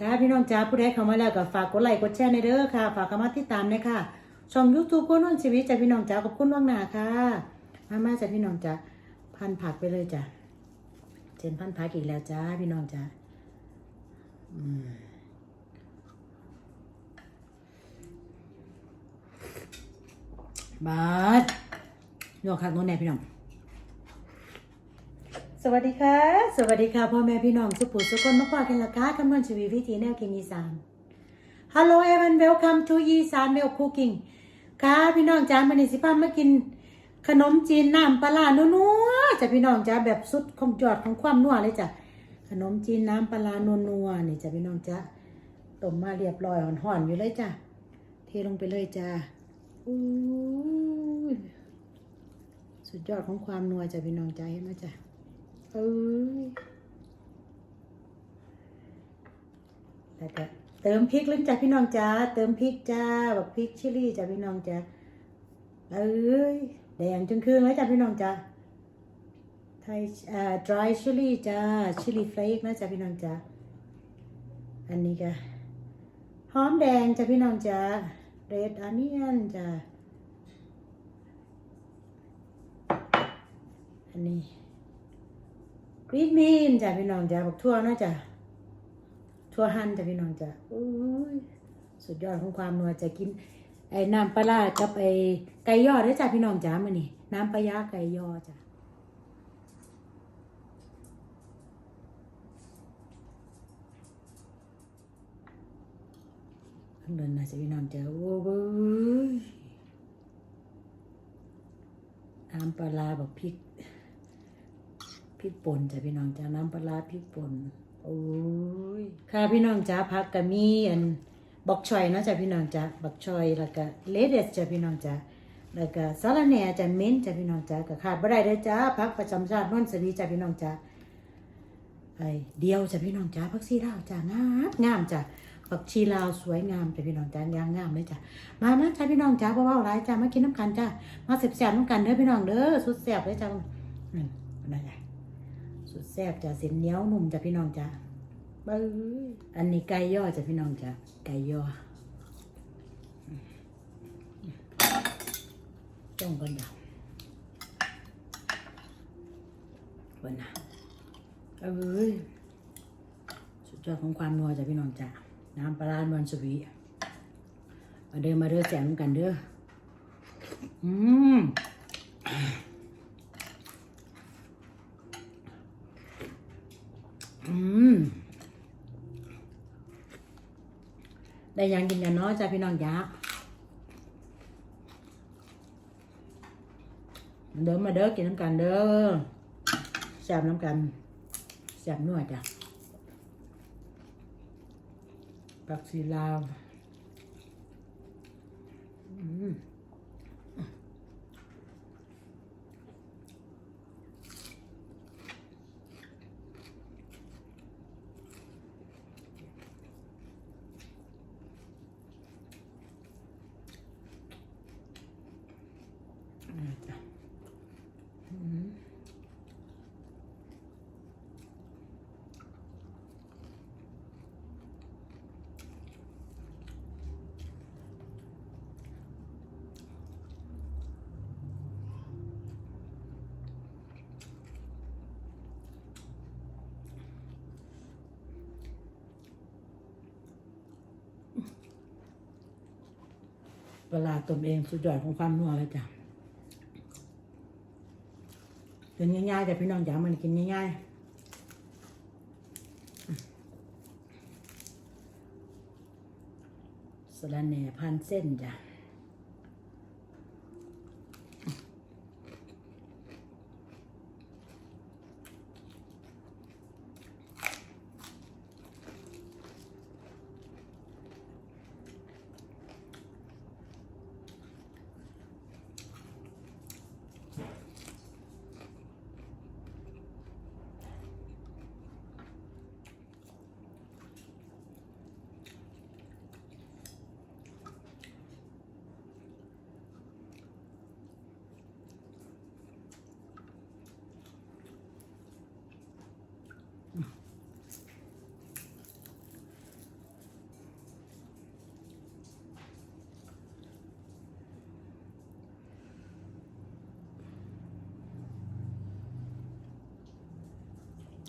ค่ะพี่น้องจ้าผู้ใดเข้ามาแล้วก็ฝากกดไลค์กดแชร์ในเด้อค่ะ ฝากเข้ามาติดตามเลยค่ะช่อง YouTube คนนนชีวิตจ้ะพี่น้องจ้าขอบคุณล่วงหนาค่ะมามาจ้ะพี่น้องจ้าพันผักไปเลยจ้ะเจนพันผักอีกแล้วจ้าพี่น้องจ้าอืมบาดโยกคักโน้นแน่พี่น้อง สวัสดีค่ะ สวัสดีค่ะพ่อแม่พี่น้องสุขุสุคนมาพอกันละค่ะคำนวณชีวิตวิถีแนวกินอีสาน Hello everyone welcome to อีสาน Milk Cooking ค่ะพี่น้องจ้ามันนี้สิพามากิน ขนมจีนน้ำปลาร้านัวๆจ้ะพี่น้องจ้าแบบสุดของจอดของความนัวเลยจ้ะขนมจีนน้ำปลานัวๆนี่จ้ะพี่น้องจ้าต้มมาเรียบร้อยห่อนๆอยู่เลยจ้ะเทลงไปเลยจ้าอู้สุดยอดของความนัวจ้ะพี่น้องจ้าเห็นไหมจ้ะ แล้วก็เติมพริกเลยจ้ะพี่น้องจ้าเติมพริกจ้าแบบพริกชิลี่จ้ะพี่น้องจ้าเอ้ยแดงจนคืนเลยจ้ะพี่น้องจ้าไทยเอ่อ dry chili จ้า chili flake นะจ้ะพี่น้องจ้าอันนี้ก็หอมแดงจ้ะพี่น้องจ้า red onion จ้าอันนี้ กรีนบีนจ้ะพี่น้องจ้ะบอกทั่วนาะจ้ะทั่วหั่นจ้ะพี่น้องจ้ะอุ้ยสุดยอดของความนัวจะกินไอ้น้ำปลากับไอ้ไก่ยอด้วยจ้ะพี่น้องจ้ะมื้อนี้น้ำปลายาไก่ยอจ้ะข้างเดินนะจ้ะพี่น้องจ้ะโอ้โหน้ำปลาร้าบอกพริก พริกป่นจ้ะพี่น้องจ้าน้ำปลาพริกป่นโอ้ยค่ะพี่น้องจ้าพักก็มีอันบักชอยนะจ้ะพี่น้องจ้าบักชอยแล้วก็เลเดสจ้ะพี่น้องจ้าแล้วก็สาระแหน่จ้ะเม้นจ้ะพี่น้องจ้าก็ขาดบ่ได้เด้อจ้าพักประจำชาตินนทรีจ้ะพี่น้องจ้าไอเดียวจ้ะพี่น้องจ้าพักซีลาวจ้างามงามจ้ะผักชีลาวสวยงามจ้ะพี่น้องจ้ายางงามเลยจ้ะมานะจ้ะพี่น้องจ้าบ่เว้าหลายจ้ามากินน้ำกันจ้ามาแซ่บๆน้ำกันเด้อพี่น้องเด้อสุดแซ่บเลยจ้าอืมนั่นแหละ สุดแซ่บจ้ะเส้นเหนียวนุ่มจ้ะพี่น้องจ้ะเบ้อันนี้ไก่ย่อจ้ะพี่น้องจ้ะไก่ย่อจ้องกันจ้ะวันนะเอ้ยสุดยอดของความนัวจ้ะพี่น้องจ้ะน้ำปลาร้านวันสวีมาเด้อมาเด้อแจมกันเด้ออืม อืมได้ยังกินกันเนาะจ้าพี่น้องจ้าเดิมมาเด้อกินน้ำกันเด้อแซมน้ำกันแซมนวดจ้ะปักสีลาวอืม นี่จ้ะอืมเวลาตนเองสุดยอดของความนัวเลยจ้ะ กินง่ายๆแต่พี่น้องจ๋ามันกินง่ายๆสลันแหน่พันเส้นจ้ะ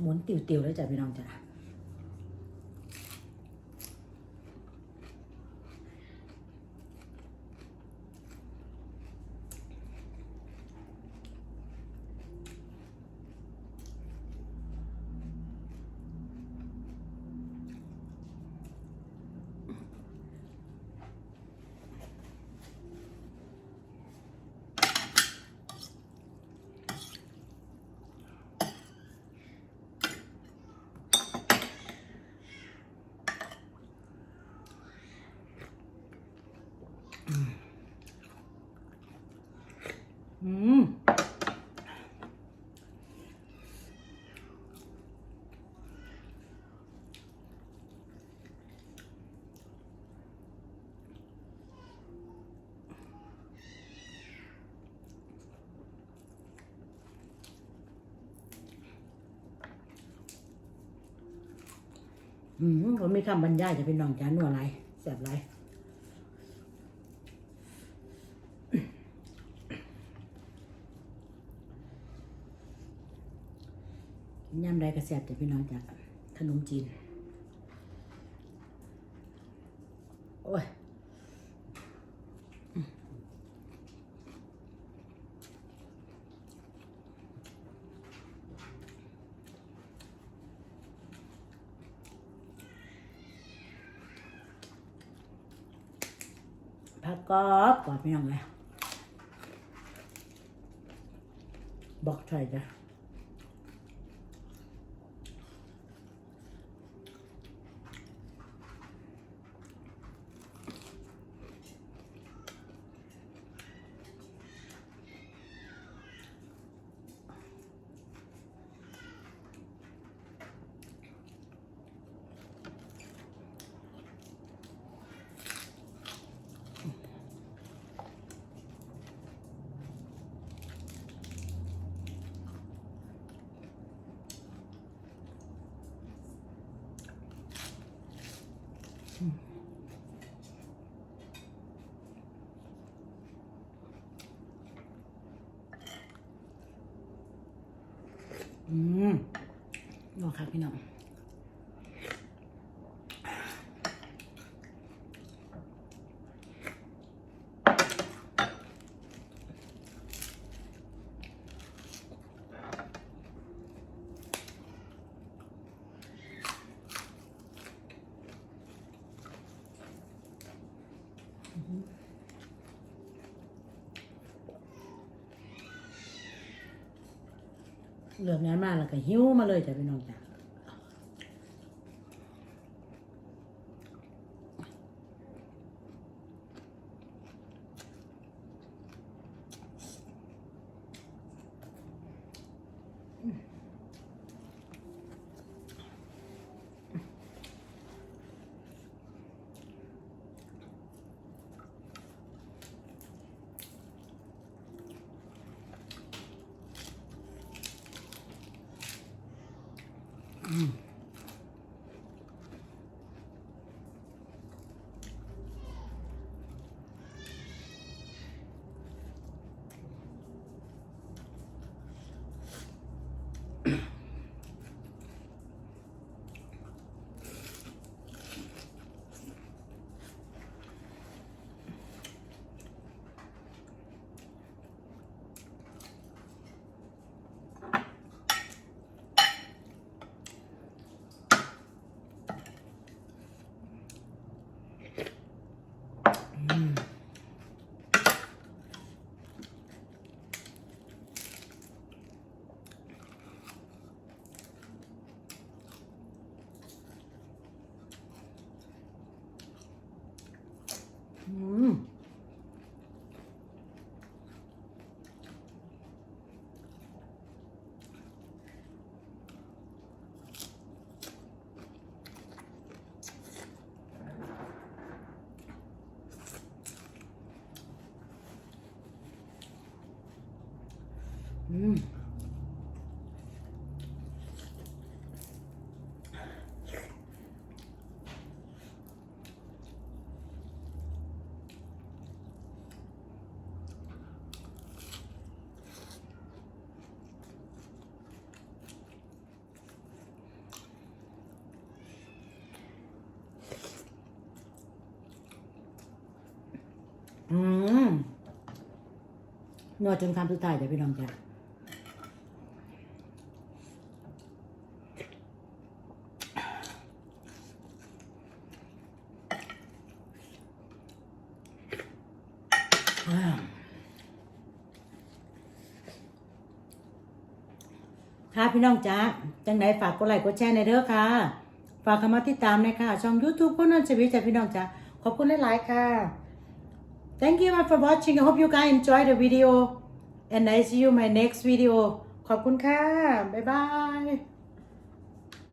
หมุนติวๆแล้วจ้ะพี่น้องจ้ะ อืมอืมผมมีคำบรรยายจะเป็นน้องจานัวอะไรแสบไร ย่ำไรก็แสบจะพี่น้องจากขนมจีน โอ้ยผักกรอบกรอบไม่ยังไงบอกใช่จ้ะ อืมนอกค่ะพี่น้อง เลือกงานมาแล้วก็หิ้วมาเลยจ้ะพี่น้องจ้ะ อืมนวดจนคำสุดท้ายเดี๋ยวพี่น้องจะ ค่ะพี่น้องจ้าจังไหนฝากกดไลค์กดแชร์ในเด้อค่ะ ฝากคำมาติดตามในค่ะ ช่อง YouTube คนนั้นชีวิตจ้ะพี่น้องจ้าขอบคุณหลายๆค่ะ Thank you for watching. I hope you guys enjoy the video. And I see you my next video. ขอบคุณค่ะ บ๊ายบาย